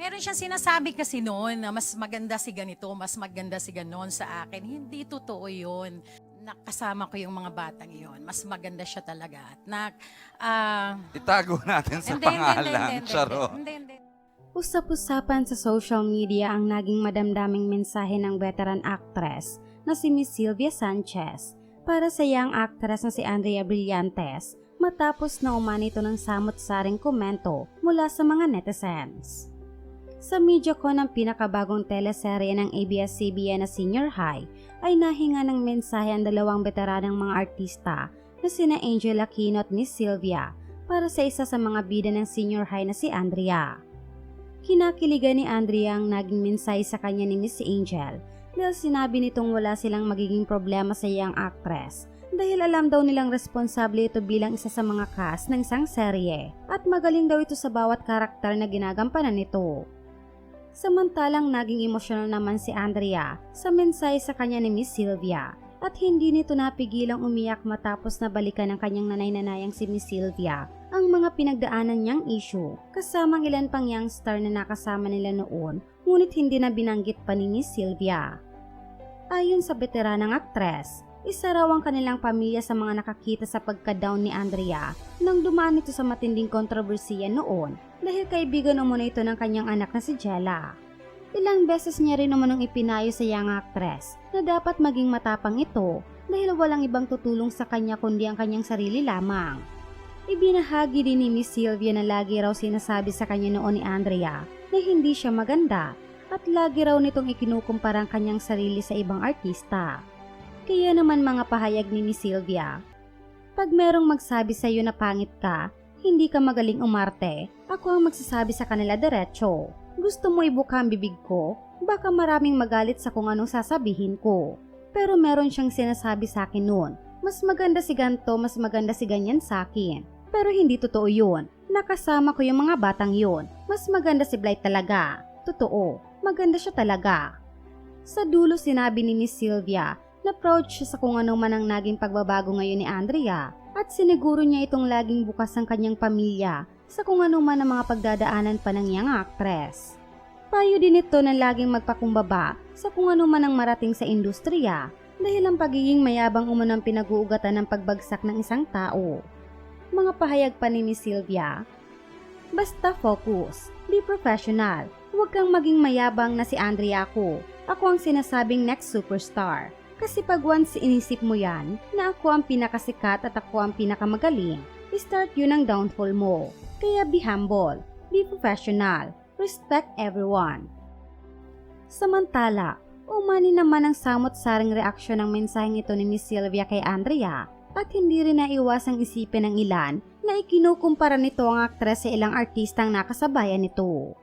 Meron siyang sinasabi kasi noon na mas maganda si ganito, mas maganda si ganon sa akin. Hindi totoo yun. Nakasama ko yung mga batang yun. Mas maganda siya talaga. At na, ah, Itago natin sa hindi, pangalan. hindi, hindi, hindi, hindi. Usap-usapan sa social media ang naging madamdaming mensahe ng veteran actress na si Miss Sylvia Sanchez para sa young actress na si Andrea Brillantes matapos na umanito ng samot-saring komento mula sa mga netizens. Sa media ko ng pinakabagong teleserye ng ABS-CBN na Senior High ay nahinga ng mensahe ang dalawang veteranang mga artista na sina Angel Aquino at Miss Sylvia para sa isa sa mga bida ng Senior High na si Andrea. Kinakiligan ni Andrea ang naging mensahe sa kanya ni Miss Angel dahil sinabi nitong wala silang magiging problema sa young actress dahil alam daw nilang responsable ito bilang isa sa mga cast ng isang serye at magaling daw ito sa bawat karakter na ginagampanan nito. Samantalang naging emosyonal naman si Andrea sa mensahe sa kanya ni Miss Sylvia at hindi nito napigilang umiyak matapos na balikan ng kanyang nanay-nanayang si Miss Sylvia ang mga pinagdaanan niyang issue kasamang ilan pang youngster na nakasama nila noon ngunit hindi na binanggit pa ni Miss Sylvia. Ayon sa veteranang aktres, isa raw ang kanilang pamilya sa mga nakakita sa pagka-down ni Andrea nang dumaan ito sa matinding kontrobersiya noon dahil kaibigan umano ito ng kanyang anak na si Jella. Ilang beses niya rin umanong ipinayo sa young actress na dapat maging matapang ito dahil walang ibang tutulong sa kanya kundi ang kanyang sarili lamang. Ibinahagi din ni Miss Sylvia na lagi raw sinasabi sa kanya noon ni Andrea na hindi siya maganda at lagi raw nitong ikinukumpara ang kanyang sarili sa ibang artista. Kaya naman mga pahayag ni Miss Sylvia, pag merong magsabi sa iyo na pangit ka, hindi ka magaling umarte, ako ang magsasabi sa kanila diretso. Gusto mo ibuka ang bibig ko? Baka maraming magalit sa kung anong sasabihin ko. Pero meron siyang sinasabi sa akin noon, mas maganda si ganto, mas maganda si ganyan sa akin. Pero hindi totoo yun. Nakasama ko yung mga batang yun. Mas maganda si Blight talaga. Totoo, maganda siya talaga. Sa dulo sinabi ni Miss Sylvia na proud siya sa kung ano man ang naging pagbabago ngayon ni Andrea at siniguro niya itong laging bukas ang kanyang pamilya sa kung ano man ang mga pagdadaanan pa ng young actress. Payo din ito na laging magpakumbaba sa kung ano man ang marating sa industriya dahil ang pagiging mayabang umunang pinag-uugatan ng pagbagsak ng isang tao. Mga pahayag pa ni Miss Sylvia, Basta focus, be professional, huwag kang maging mayabang na si Andrea ko. Ako ang sinasabing next superstar. Kasi pag once inisip mo yan, na ako ang pinakasikat at ako ang pinakamagaling, start yun ang downfall mo. Kaya be humble, be professional, respect everyone. Samantala, umani naman ang samot-saring reaksyon ng mensaheng ito ni Miss Sylvia kay Andrea at hindi rin naiwasang isipin ng ilan na ikinukumpara nito ang aktres sa ilang artistang nakasabayan nito.